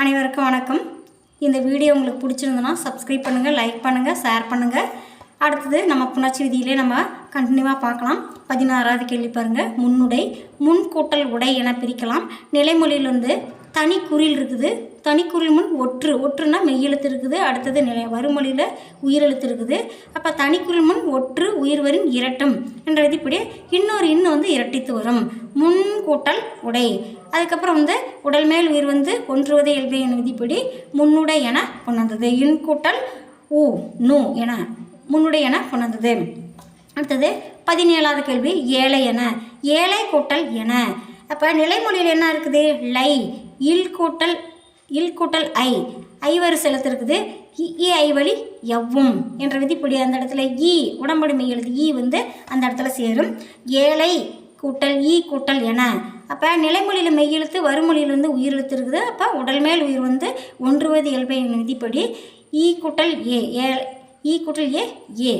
அனைவருக்கும் வணக்கம். இந்த வீடியோ உங்களுக்கு பிடிச்சிருந்ததுன்னா சப்ஸ்கிரைப் பண்ணுங்கள் லைக் பண்ணுங்கள் ஷேர் பண்ணுங்கள் அடுத்தது நம்ம புணர்ச்சி விதியிலே நம்ம கண்டினியூவாக பார்க்கலாம். பதினாறாவது கேள்வி பாருங்கள் முன்னுடை முன்கூட்டல் உடை என பிரிக்கலாம். நிலைமொழியில் வந்து தனி குறில் இருக்குது. தனி முன் ஒற்று. ஒற்றுன்னா மெய்யெழுத்து இருக்குது. அடுத்தது நிலை வறுமொழியில் உயிரெழுத்து இருக்குது. அப்போ தனி முன் ஒற்று உயிர்வரின் இரட்டும் என்ற விதிப்படி இன்னொரு இன்னும் வந்து இரட்டித்து வரும். முன் கூட்டல் உடை. அதுக்கப்புறம் வந்து உடல் மேல் உயிர் வந்து ஒன்றுவதே இயல்பு என விதிப்படி முன்னுடை என கொண்டது இன் கூட்டல் ஊ நூ என முன்னுடை என கொண்டது அடுத்தது பதினேழாவது கேள்வி ஏழை என. ஏழை கூட்டல் என. அப்போ நிலைமொழியில் என்ன இருக்குது? லை. இல் கூட்டல் இல் கூட்டல் ஐ. ஐ வரிசை எழுத்து இருக்குது இ ஐ வழி எவ்வும் என்ற விதிப்படி அந்த இடத்துல ஈ உடம்படுமை எழுது ஈ வந்து அந்த இடத்துல சேரும். ஏழை கூட்டல் ஈ கூட்டல் என. அப்போ நிலைமொழியில் மெய்யெழுத்து வறுமொழியிலிருந்து உயிர் உயிரெழுத்து இருக்குது அப்போ உடல் மேல் உயிர் வந்து ஒன்றுவது இயல்பை நிதிப்படி விதிப்படி ஈ கூட்டல் ஏ ஏ ஈ கூட்டல் ஏ ஏ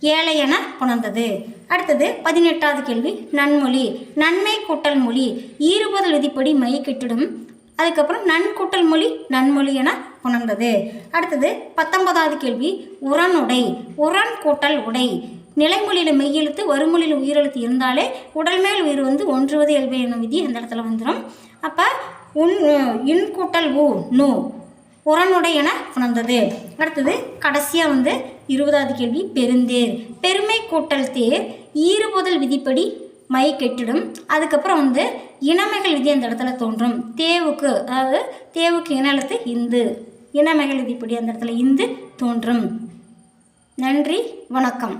ஏழை என புணர்ந்தது. அடுத்தது பதினெட்டாவது கேள்வி நன்மொழி. நன்மை கூட்டல் மொழி. ஈறுபதல் விதிப்படி மை கெட்டிடும். அதுக்கப்புறம் நன்கூட்டல் மொழி நன்மொழி என புணர்ந்தது. அடுத்தது பத்தொன்பதாவது கேள்வி உரனுடை. உரன் கூட்டல் உடை. நிலைமொழியில் மெய்யெழுத்து வறுமொழியில் உயிரெழுத்து இருந்தாலே உடல் மேல் உயிர் வந்து ஒன்றுவது இயல்பு என்னும் விதி அந்த இடத்துல வந்துடும் அப்போ உன் இன் கூட்டல் ஊ நூ உரனுடை என உணர்ந்தது. அடுத்தது கடைசியாக வந்து இருபதாவது கேள்வி பெருந்தேர். பெருமை கூட்டல் தேர் ஈறுபுதல் விதிப்படி மை கெட்டிடும். அதுக்கப்புறம் வந்து இனமைகள் விதி அந்த இடத்துல தோன்றும். தேவுக்கு அதாவது தேவுக்கு இன எழுத்து இந்து. இனமைகள் விதிப்படி அந்த இடத்துல இந்து தோன்றும். நன்றி வணக்கம்.